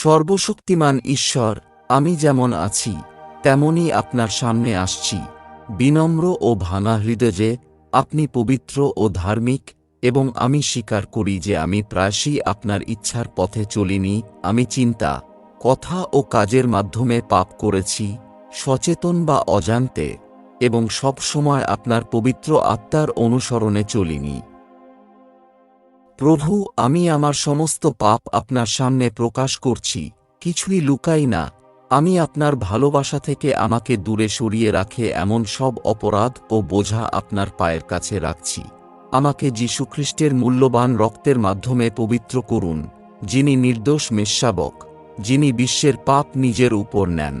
সর্বশক্তিমান ঈশ্বর, আমি যেমন আছি তেমনই আপনার সামনে আসছি। বিনম্র ও ভাঙা হৃদয় আপনি পবিত্র ও ধার্মিক, এবং আমি স্বীকার করি যে আমি প্রায়শই আপনার ইচ্ছার পথে চলিনি, আমি চিন্তা, কথা ও কাজের মাধ্যমে পাপ করেছি, সচেতন বা অজান্তে, এবং সব সময় আপনার পবিত্র আত্মার অনুসরণে চলিনি। প্রভু, আমি আমার সমস্ত পাপ আপনার সামনে প্রকাশ করছি, কিছুই লুকাই না। আমি আপনার ভালোবাসা থেকে আমাকে দূরে সরিয়ে রাখে এমন সব অপরাধ ও বোঝা আপনার পায়ের কাছে রাখছি। আমাকে যীশুখ্রিস্টের মূল্যবান রক্তের মাধ্যমে পবিত্র করুন, যিনি নির্দোষ মেষশাবক যিনি বিশ্বের পাপ নিজের উপর নেন।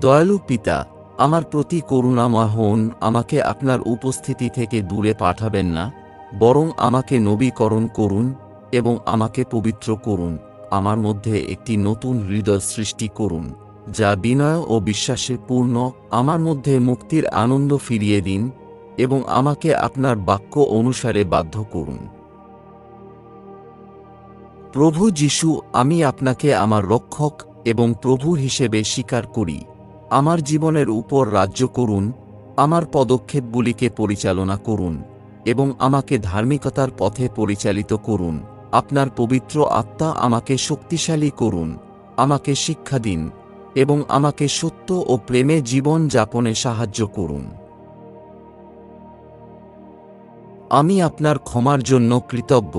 দয়ালু পিতা, আমার প্রতি করুণাময় হন, আমাকে আপনার উপস্থিতি থেকে দূরে পাঠাবেন না। বরং আমাকে নবীকরণ করুন এবং আমাকে পবিত্র করুন, আমার মধ্যে একটি নতুন হৃদয় সৃষ্টি করুন, যা বিনয় ও বিশ্বাসে পূর্ণ, আমার মধ্যে মুক্তির আনন্দ ফিরিয়ে দিন এবং আমাকে আপনার বাক্য অনুসারে বাধ্য করুন। প্রভু যিশু, আমি আপনাকে আমার রক্ষক এবং প্রভু হিসেবে স্বীকার করি। আমার জীবনের উপর রাজ্য করুন, আমার পদক্ষেপগুলিকে পরিচালনা করুন এবং আমাকে ধার্মিকতার পথে পরিচালিত করুন। আপনার পবিত্র আত্মা আমাকে শক্তিশালী করুন। আমাকে শিক্ষা দিন এবং আমাকে সত্য ও প্রেমে জীবন যাপনে সাহায্য করুন। আমি আপনার ক্ষমার জন্য কৃতজ্ঞ,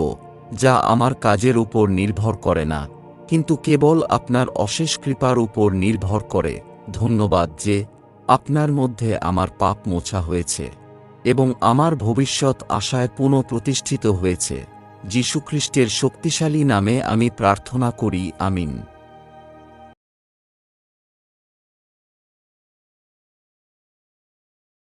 যা আমার কাজের উপর নির্ভর করে না, কিন্তু কেবল আপনার অশেষ কৃপার উপর নির্ভর করে। ধন্যবাদ যে আপনার মধ্যে আমার পাপ মোছা হয়েছে। এবং আমার ভবিষ্যৎ আশায় পুনঃপ্রতিষ্ঠিত হয়েছে। যীশুখ্রিস্টের শক্তিশালী নামে আমি প্রার্থনা করি আমিন।